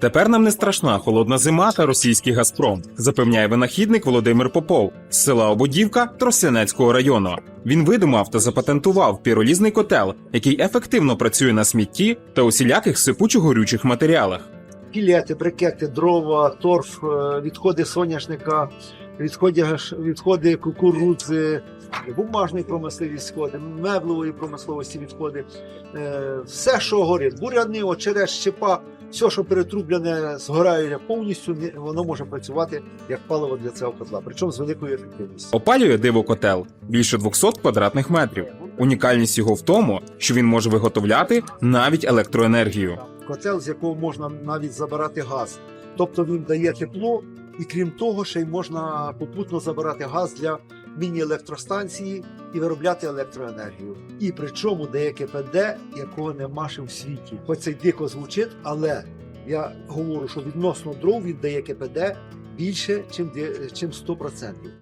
Тепер нам не страшна холодна зима та російський Газпром, запевняє винахідник Володимир Попов з села Ободівка Тростянецького району. Він видумав та запатентував піролізний котел, який ефективно працює на смітті та усіляких сипучо горючих матеріалах. пілети, брикети, дрова, торф, е, відходи соняшника, відходи, відходи кукурудзи, бумажної промисловості відходи, меблевої промисловості відходи. Е, Все, що горить, буряни, очерет, щепа, все, що перетрублене, згорає повністю, воно може працювати як паливо для цього котла, причому з великою ефективністю. Опалює диво котел більше 200 квадратних метрів. Унікальність його в тому, що він може виготовляти навіть електроенергію. Котел, з якого можна навіть забирати газ. Тобто він дає тепло, і крім того, ще й можна попутно забирати газ для міні-електростанції і виробляти електроенергію. І причому деяке ПД, якого нема ще в світі. Хоч це й дико звучить, але я говорю, що відносно дров він дає КПД більше, ніж 100%.